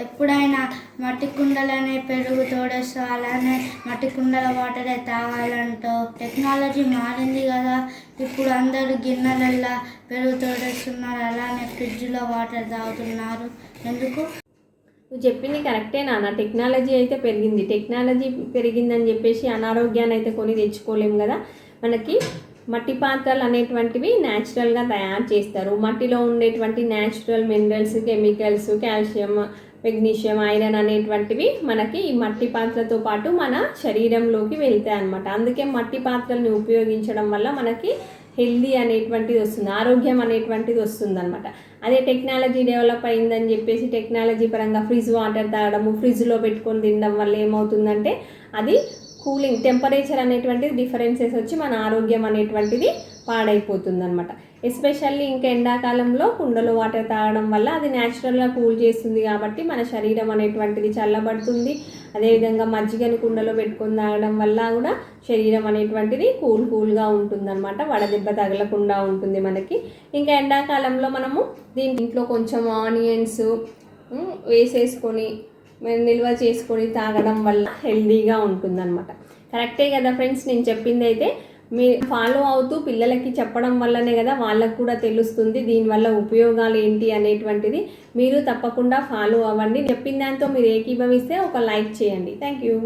ఎప్పుడైనా మట్టి కుండలనే పెరుగు తోడేస్తూ అలానే మట్టి కుండల వాటరే తాగాలంటూ టెక్నాలజీ మారింది కదా. ఇప్పుడు అందరూ గిన్నెలల్లా పెరుగు తోడేస్తున్నారు అలానే ఫ్రిడ్జ్లో వాటర్ తాగుతున్నారు. ఎందుకు? నువ్వు చెప్పింది కరెక్టే నాన్న. టెక్నాలజీ అయితే పెరిగింది. టెక్నాలజీ పెరిగిందని చెప్పేసి అనారోగ్యాన్ని అయితే కొని తెచ్చుకోలేము కదా. మనకి మట్టి పాత్రలు అనేటువంటివి న్యాచురల్గా తయారు చేస్తారు. మట్టిలో ఉండేటువంటి natural minerals chemicals calcium magnesium iron అనేటువంటివి మనకి ఈ మట్టి పాత్రతో పాటు మన శరీరంలోకి వెళ్తాయి అన్నమాట. అందుకే మట్టి పాత్రల్ని ఉపయోగించడం వల్ల మనకి హెల్దీ అనేటువంటిది వస్తుంది ఆరోగ్యం అనేటువంటిది వస్తుంది అనమాట అదే టెక్నాలజీ డెవలప్ అయిందని చెప్పేసి టెక్నాలజీ పరంగా ఫ్రిడ్జ్ వాటర్ తాగడము ఫ్రిడ్జ్లో పెట్టుకొని తినడం వల్ల ఏమవుతుందంటే అది కూలింగ్ టెంపరేచర్ అనేటువంటిది డిఫరెన్సెస్ వచ్చి మన ఆరోగ్యం అనేటువంటిది పాడైపోతుంది అనమాట ఎస్పెషల్లీ ఇంకా ఎండాకాలంలో కుండలో వాటర్ తాగడం వల్ల అది న్యాచురల్గా కూల్ చేస్తుంది కాబట్టి మన శరీరం అనేటువంటిది చల్లబడుతుంది. అదేవిధంగా మజ్జిగని కుండలో పెట్టుకొని తాగడం వల్ల కూడా శరీరం అనేటువంటిది కూల్ కూల్గా ఉంటుందన్నమాట. వడదెబ్బ తగలకుండా ఉంటుంది మనకి. ఇంకా ఎండాకాలంలో మనము దీంట్లో కొంచెం ఆనియన్స్ వేసేసుకొని నిల్వ చేసుకొని తాగడం వల్ల హెల్దీగా ఉంటుందన్నమాట. కరెక్టే కదా ఫ్రెండ్స్ నేను చెప్పింది అయితే. మీరు ఫాలో అవుతూ పిల్లలకి చెప్పడం వల్లనే కదా వాళ్ళకు కూడా తెలుస్తుంది దీనివల్ల ఉపయోగాలు ఏంటి అనేటువంటిది. మీరు తప్పకుండా ఫాలో అవ్వండి. చెప్పిన దాంతో మీరు ఏకీభవిస్తే ఒక లైక్ చేయండి. Thank you